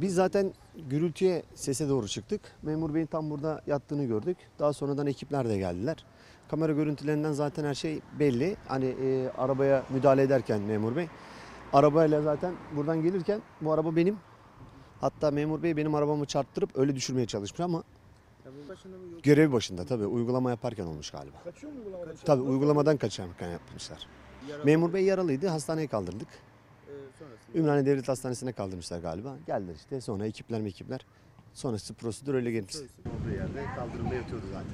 Biz zaten gürültüye sese doğru çıktık. Memur Bey'in tam burada yattığını gördük. Daha sonradan ekipler de geldiler. Kamera görüntülerinden zaten her şey belli. Hani e, arabaya müdahale ederken memur bey. Arabayla zaten buradan gelirken bu araba benim. Hatta memur bey benim arabamı çarptırıp öyle düşürmeye çalışmış ama görev başında tabii uygulama yaparken olmuş galiba. Kaçıyor mu uygulamadan? Tabii uygulamadan kaçarken yapmışlar. Memur bey yaralıydı. Hastaneye kaldırdık. Ümraniye Devlet Hastanesi'ne kaldırmışlar galiba. Geldiler işte sonra ekipler ekipler. Sonrası prosedür öyle gelmiş. Olduğu yerde kaldırımda yatıyordu zaten.